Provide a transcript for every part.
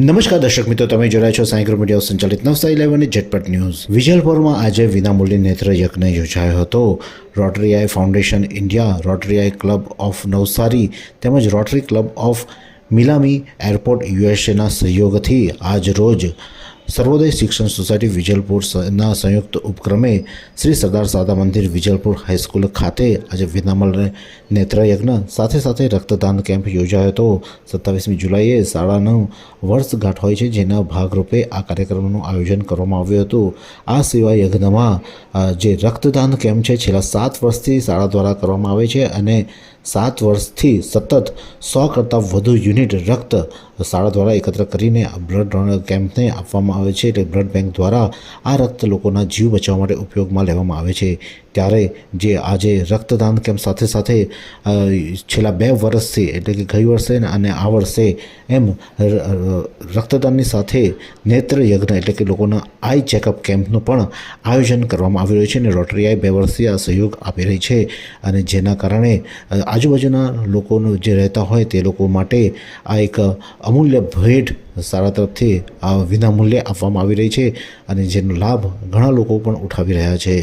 નમસ્કાર દર્શક મિત્રો, તમે જોડાયા છો સાયકલ મીડિયા સંચાલિત નવસારી લાઈવ અને ઝટપટ ન્યૂઝ. વિજલપુરમાં આજે વિનામૂલ્ય નેત્ર યજ્ઞ યોજાયો હતો. Rotary Eye Foundation India, Rotary Eye Club of Navsari તેમજ રોટરી ક્લબ ઓફ મિલામી એરપોર્ટ યુએસએના સહયોગથી આજ રોજ સર્વોદય શિક્ષણ સોસાયટી વિજલપુરના સંયુક્ત ઉપક્રમે શ્રી સરદાર સાદા મંદિર વિજલપુર હાઈસ્કૂલ ખાતે આજે વિનામલ નેત્રયજ્ઞ સાથે સાથે રક્તદાન કેમ્પ યોજાયો હતો. સત્તાવીસમી જુલાઈએ શાળાનું વર્ષગાંઠ હોય છે, જેના ભાગરૂપે આ કાર્યક્રમનું આયોજન કરવામાં આવ્યું હતું. આ સિવાય યજ્ઞમાં જે રક્તદાન કેમ્પ છે, છેલ્લા સાત વર્ષથી શાળા દ્વારા કરવામાં આવે છે અને સાત વર્ષથી સતત સો કરતાં વધુ યુનિટ રક્ત શાળા દ્વારા એકત્ર કરીને બ્લડ ડોનર કેમ્પને આપવામાં આવે છે એટલે બ્લડ બેંક દ્વારા આ રક્ત લોકોના જીવ બચાવવા માટે ઉપયોગમાં લેવામાં આવે છે. ત્યારે જે આજે રક્તદાન કેમ્પ સાથે સાથે છેલ્લા બે વર્ષથી એટલે કે ગઈ વર્ષે અને આ વર્ષે એમ રક્તદાનની સાથે નેત્ર યજ્ઞ એટલે કે લોકોના આઈ ચેકઅપ કેમ્પનું પણ આયોજન કરવામાં આવી રહ્યું છે અને રોટરી આઈ બે વર્ષથી આ સહયોગ આપી રહી છે અને જેના કારણે આજુબાજુના લોકોનો જે રહેતા હોય તે લોકો માટે આ એક અમૂલ્ય ભેટ શાળા તરફથી આ વિનામૂલ્યે આપવામાં આવી રહી છે અને જેનો લાભ ઘણા લોકો પણ ઉઠાવી રહ્યા છે.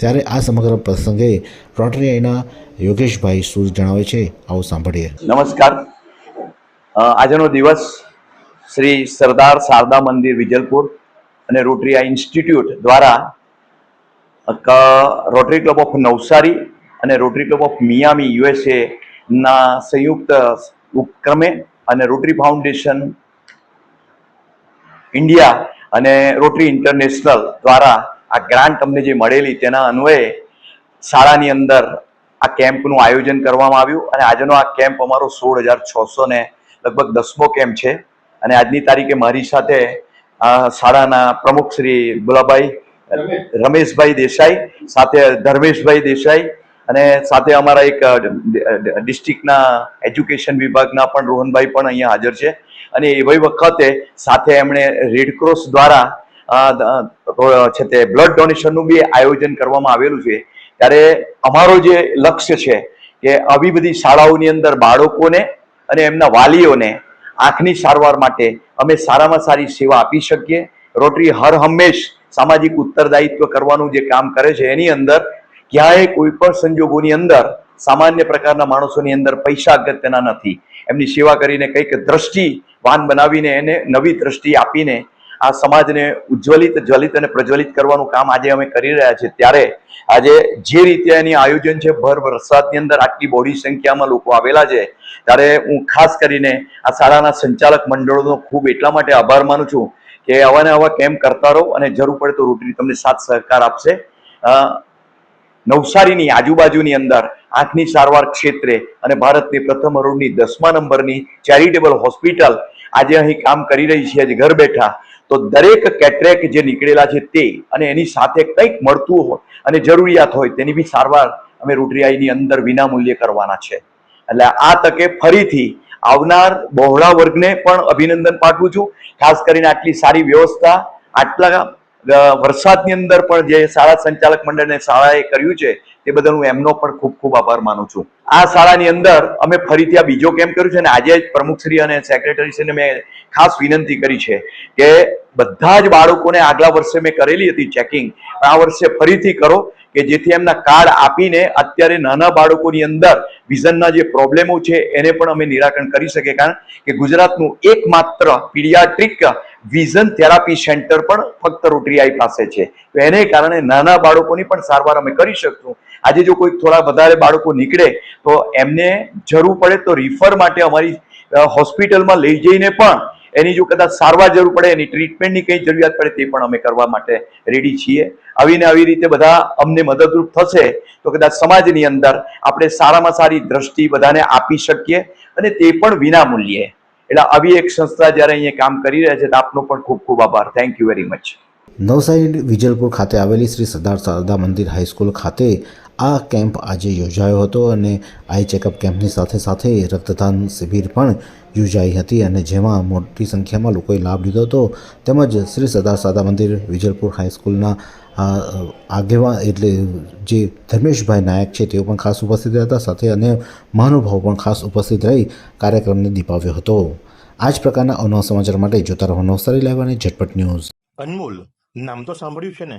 ત્યારે આ સમગ્ર પ્રસંગે રોટરી આઈના યોગેશભાઈ સૂર જણાવે છે. આવો સાંભળીએ. નમસ્કાર. આજનો દિવસ શ્રી સરદાર શારદા મંદિર વિજલપુર અને રોટરી ઇન્સ્ટિટ્યૂટ દ્વારા રોટરી ક્લબ ઓફ નવસારી અને Rotary Club of Miami USA ના સંયુક્ત ઉપક્રમે અને રોટરી ફાઉન્ડેશન ઇન્ડિયા અને રોટરી ઇન્ટરનેશનલ દ્વારા આ ગ્રાન્ટ અમને જે મળેલી તેના અન્વયે શાળાની અંદર આ કેમ્પનું આયોજન કરવામાં આવ્યું અને આજનો આ કેમ્પ અમારો સોળ હજાર છસો ને લગભગ દસમો કેમ્પ છે અને આજની તારીખે મારી સાથે શાળાના પ્રમુખ શ્રી ગુલાભાઈ રમેશભાઈ દેસાઈ સાથે ધર્મેશભાઈ દેસાઈ અને સાથે અમારા એક ડિસ્ટ્રિક્ટના એજ્યુકેશન વિભાગના પણ રોહનભાઈ પણ અહીંયા હાજર છે. અને એવી વખતે સાથે એમણે રેડક્રોસ દ્વારા છે તે બ્લડ ડોનેશનનું બી આયોજન કરવામાં આવેલું છે. ત્યારે અમારો જે લક્ષ્ય છે કે આવી બધી શાળાઓની અંદર બાળકોને અને એમના વાલીઓને આંખની સારવાર માટે અમે સારામાં સારી સેવા આપી શકીએ. રોટરી હર હંમેશ સામાજિક ઉત્તરદાયિત્વ કરવાનું જે કામ કરે છે, એની અંદર ક્યાંય કોઈ પણ સંજોગોની અંદર સામાન્ય પ્રકારના માણસોની અંદર પૈસા અગત્યના નથી. એમની સેવા કરીને કંઈક દ્રષ્ટિ વાન બનાવીને એને નવી દ્રષ્ટિ આપીને આ સમાજને ઉજ્જવલિત, જ્વલિત અને પ્રજ્વલિત કરવાનું કામ આજે અમે કરી રહ્યા છીએ. ત્યારે આજે જે રીતે એની આયોજન છે, ભર વરસાદની અંદર આટલી બોડી સંખ્યામાં લોકો આવેલા છે, ત્યારે હું ખાસ કરીને આ શાળાના સંચાલક મંડળોનો ખૂબ એટલા માટે આભાર માનું છું કે આવા ને આવા કેમ્પ કરતા રહો અને જરૂર પડે તો રૂટરી તમને સાથ સહકાર આપશે. નવસારીની આજુબાજુની અંદર આંખની સારવાર ક્ષેત્રે અને ભારતની પ્રથમ હરોળની દસમા નંબરની ચેરિટેબલ હોસ્પિટલ આજે અહીં કામ કરી રહી છે, આજે ઘર બેઠા. તો દરેક કેટરેક જે નીકળેલા છે તે અને એની સાથે કંઈક મળતું હોય અને જરૂરિયાત હોય તેની બી સારવાર અમે રૂટરીઆઈની અંદર વિનામૂલ્યે કરવાના છે. એટલે આ તકે ફરીથી આવનાર બહોળા વર્ગને પણ અભિનંદન પાઠવું છું. ખાસ કરીને આટલી સારી વ્યવસ્થા, આટલા વરસાદની અંદર પણ જે શાળા સંચાલક મંડળને શાળાએ કર્યું છે, તે બદલ હું એમનો પણ ખૂબ ખૂબ આભાર માનું છું. આ શાળાની અંદર અમે ફરીથી આ બીજો કેમ્પ કર્યું છે અને આજે પ્રમુખશ્રી અને સેક્રેટરીશ્રીને મેં ખાસ વિનંતી કરી છે કે બધા જ બાળકોને આગલા વર્ષે મેં કરેલી હતી ચેકિંગ આ વર્ષે ફરીથી કરો કે જેથી એમના કાર્ડ આપીને અત્યારે નાના બાળકોની અંદર વિઝનના જે પ્રોબ્લેમો છે એને પણ અમે નિરાકરણ કરી શકીએ. કારણ કે ગુજરાતનું એકમાત્ર પીડિયાટ્રિક વિઝન થેરાપી સેન્ટર પણ ફક્ત રોટરીઆઈ પાસે છે. તો એને કારણે નાના બાળકોની પણ સારવાર અમે કરી શકશું. આજે જો કોઈ થોડા વધારે બાળકો નીકળે તો એમને જરૂર પડે તો રિફર માટે અમારી હોસ્પિટલમાં લઈ જઈને પણ એની જો કદાચ સારવાર જરૂર પડે, એની ટ્રીટમેન્ટની કંઈ જરૂરિયાત પડે તે પણ અમે કરવા માટે રેડી છીએ. આવીને આવી રીતે બધા અમને મદદરૂપ થશે તો કદાચ સમાજની અંદર આપણે સારામાં સારી દ્રષ્ટિ બધાને આપી શકીએ અને તે પણ વિના મૂલ્યે એટલે આવી એક સંસ્થા જ્યારે અહીંયા કામ કરી રહ્યા છે તો આપનો પણ ખૂબ ખૂબ આભાર. Thank you very much Navsari Vijalpur ખાતે આવેલી શ્રી સરદાર શારદા મંદિર હાઈસ્કૂલ ખાતે આ કેમ્પ આજે યોજાયો હતો અને આઈ ચેકઅપ કેમ્પની સાથે સાથે રક્તદાન શિબિર પણ યોજાઈ હતી અને જેમાં મોટી સંખ્યામાં લોકોએ લાભ લીધો હતો. તેમજ શ્રી સરદાર સાદા મંદિર, વિજલપુર હાઈસ્કૂલના આગેવા એટલે જે ધર્મેશભાઈ નાયક છે, તેઓ પણ ખાસ ઉપસ્થિત હતા. સાથે અન્ય મહાનુભાવો પણ ખાસ ઉપસ્થિત રહી કાર્યક્રમને દીપાવ્યો હતો. આ જ પ્રકારના અનો સમાચાર માટે જોતા રહો નવસારી લાઈવ અને ઝટપટ ન્યૂઝ. અનમોલ, નામ તો સાંભળ્યું છે ને?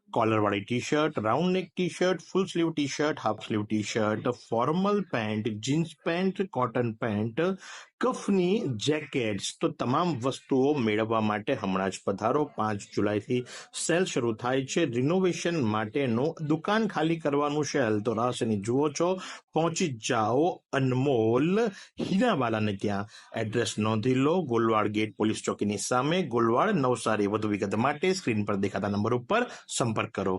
કોલરવાળી T shirt round neck T shirt full sleeve T shirt half sleeve T shirt formal pant jeans pant cotton pant કફની jackets તો તમામ વસ્તુઓ મેળવવા માટે હમણાં જ પધારો. પાંચ જુલાઈથી સેલ શરૂ થાય છે. રિનોવેશન માટેનું દુકાન ખાલી કરવાનું સેલ તો રાશની જુઓ છો. પહોંચી જાઓ અનમોલ હીરાવાલાને ત્યાં. એડ્રેસ નોંધી લો. ગોલવાડ ગેટ પોલીસ ચોકીની સામે. ગોલવાડ નવસારી. વધુ વિગત માટે સ્ક્રીન પર દેખાતા નંબર ઉપર સંપર્ક કરો